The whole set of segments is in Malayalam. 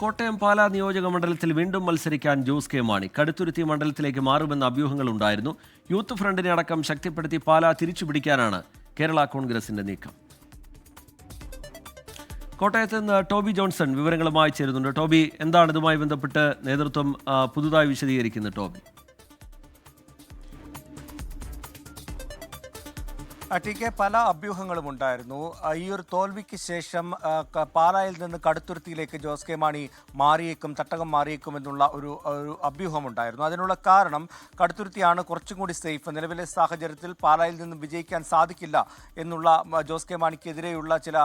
കോട്ടയം പാലാ നിയോജക മണ്ഡലത്തിൽ വീണ്ടും മത്സരിക്കാൻ ജോസ് കെ മാണി. കടുത്തുരുത്തി മണ്ഡലത്തിലേക്ക് മാറുമെന്ന അഭ്യൂഹങ്ങൾ ഉണ്ടായിരുന്നു. യൂത്ത് ഫ്രണ്ടിനെ അടക്കം ശക്തിപ്പെടുത്തി പാലാ തിരിച്ചുപിടിക്കാനാണ് കേരള കോൺഗ്രസിന്റെ നീക്കം. കോട്ടയത്ത് നിന്ന് ടോബി ജോൺസൺ വിവരങ്ങളുമായി ചേരുന്നുണ്ട്. ടോബി എന്താണ് ഇതുമായി ബന്ധപ്പെട്ട് നേതൃത്വം പുതുതായി വിശദീകരിക്കുന്നത് ടോബി? ടി കെ പല അഭ്യൂഹങ്ങളും ഉണ്ടായിരുന്നു. ഈ ഒരു തോൽവിക്ക് ശേഷം പാലായിൽ നിന്ന് കടുത്തുരുത്തിയിലേക്ക് ജോസ് കെ മാണി മാറിയേക്കും തട്ടകം മാറിയേക്കും എന്നുള്ള ഒരു ഒരു അഭ്യൂഹമുണ്ടായിരുന്നു. അതിനുള്ള കാരണം കടുത്തുരുത്തിയാണ് കുറച്ചും കൂടി സേഫ്. നിലവിലെ സാഹചര്യത്തിൽ പാലായിൽ നിന്ന് വിജയിക്കാൻ സാധിക്കില്ല എന്നുള്ള ജോസ് കെ മാണിക്കെതിരെയുള്ള ചില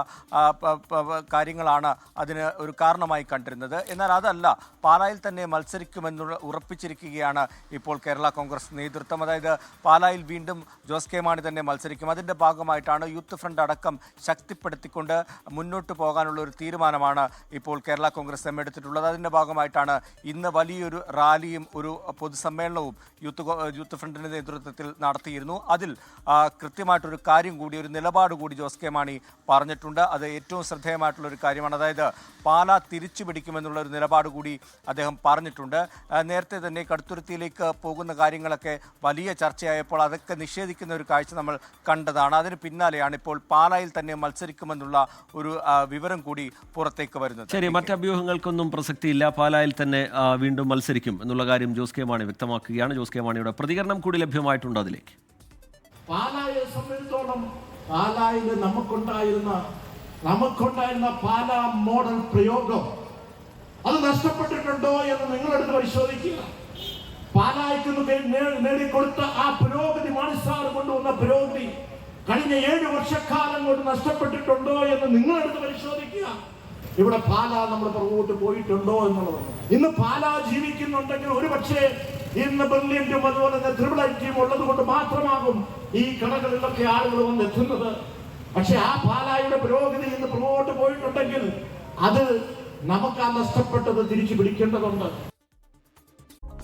കാര്യങ്ങളാണ് അതിന് ഒരു കാരണമായി കണ്ടിരുന്നത്. എന്നാൽ അതല്ല പാലായിൽ തന്നെ മത്സരിക്കുമെന്നുള്ള ഉറപ്പിച്ചിരിക്കുകയാണ് ഇപ്പോൾ കേരള കോൺഗ്രസ് നേതൃത്വം. അതായത് പാലായിൽ വീണ്ടും ജോസ് കെ മാണി തന്നെ മത്സരിക്കും. അതിന്റെ ഭാഗമായിട്ടാണ് യൂത്ത് ഫ്രണ്ട് അടക്കം ശക്തിപ്പെടുത്തിക്കൊണ്ട് മുന്നോട്ട് പോകാനുള്ള ഒരു തീരുമാനമാണ് ഇപ്പോൾ കേരള കോൺഗ്രസ് എം എടുത്തിട്ടുള്ളത് അതിന്റെ ഭാഗമായിട്ടാണ് ഇന്ന് വലിയൊരു റാലിയും ഒരു പൊതുസമ്മേളനവും യൂത്ത് യൂത്ത് ഫ്രണ്ടിന്റെ നേതൃത്വത്തിൽ നടത്തിയിരുന്നു. അതിൽ കൃത്യമായിട്ടൊരു കാര്യം കൂടി ഒരു നിലപാട് കൂടി ജോസ് കെ മാണി പറഞ്ഞിട്ടുണ്ട്. അത് ഏറ്റവും ശ്രദ്ധേയമായിട്ടുള്ള ഒരു കാര്യമാണ്. അതായത് പാല തിരിച്ചു പിടിക്കുമെന്നുള്ള ഒരു നിലപാട് കൂടി അദ്ദേഹം പറഞ്ഞിട്ടുണ്ട്. നേരത്തെ തന്നെ കടുത്തുരുത്തിയിലേക്ക് പോകുന്ന കാര്യങ്ങളൊക്കെ വലിയ ചർച്ചയായപ്പോൾ അതൊക്കെ നിഷേധിക്കുന്ന ഒരു കാഴ്ച നമ്മൾ കണ്ടതാണ്. അതിന് പിന്നാലെയാണ് ഇപ്പോൾ പാലായിൽ തന്നെ മത്സരിക്കുമെന്നുള്ള ഒരു വിവരം കൂടി പുറത്തേക്ക് വരുന്നത്. ശരി മറ്റഭ്യൂഹങ്ങൾക്കൊന്നും പ്രസക്തിയില്ല. പാലായിൽ തന്നെ വീണ്ടും മത്സരിക്കും എന്നുള്ള കാര്യം ജോസ് കെ മാണി വ്യക്തമാക്കുകയാണ്. ജോസ് കെ മാണിയുടെ പ്രതികരണം കൂടി ലഭ്യമായിട്ടുണ്ട് അതിലേക്ക്. പാലായെ സംബന്ധിച്ചോളം പാലായിൽ നമുക്കുണ്ടായിരുന്ന നമുക്കുണ്ടായിരുന്ന പാലാ മോഡൽ പ്രയോഗം അത് നഷ്ടപ്പെട്ടിട്ടുണ്ടോ എന്ന് നിങ്ങളെടുത്ത് പരിശോധിക്കുക. പാലായ്ക്ക് നേടിക്കൊടുത്ത ആ പുരോഗതി മാണിസാർ കൊണ്ടുവന്ന പുരോഗതി കഴിഞ്ഞ ഏഴ് വർഷക്കാലം കൊണ്ട് നഷ്ടപ്പെട്ടിട്ടുണ്ടോ എന്ന് നിങ്ങളെടുത്ത് പരിശോധിക്കുക. ഇവിടെ പാല നമ്മൾ പുറകോട്ട് പോയിട്ടുണ്ടോ എന്നുള്ളത് ഇന്ന് പാല ജീവിക്കുന്നുണ്ടെങ്കിൽ ഒരു പക്ഷേ ഇന്ന് ബ്രില്യന്റും അതുപോലെ തന്നെ ത്രിപിൾ ഐറ്റിയും ഉള്ളത് കൊണ്ട് മാത്രമാകും ഈ കടകളിലൊക്കെ ആളുകൾ വന്ന് എത്തുന്നത് പക്ഷെ ആ പാലായുടെ പുരോഗതി ഇന്ന് പുറകോട്ട് പോയിട്ടുണ്ടെങ്കിൽ അത് നമുക്ക് ആ നഷ്ടപ്പെട്ടത് തിരിച്ചു പിടിക്കേണ്ടതുണ്ട്.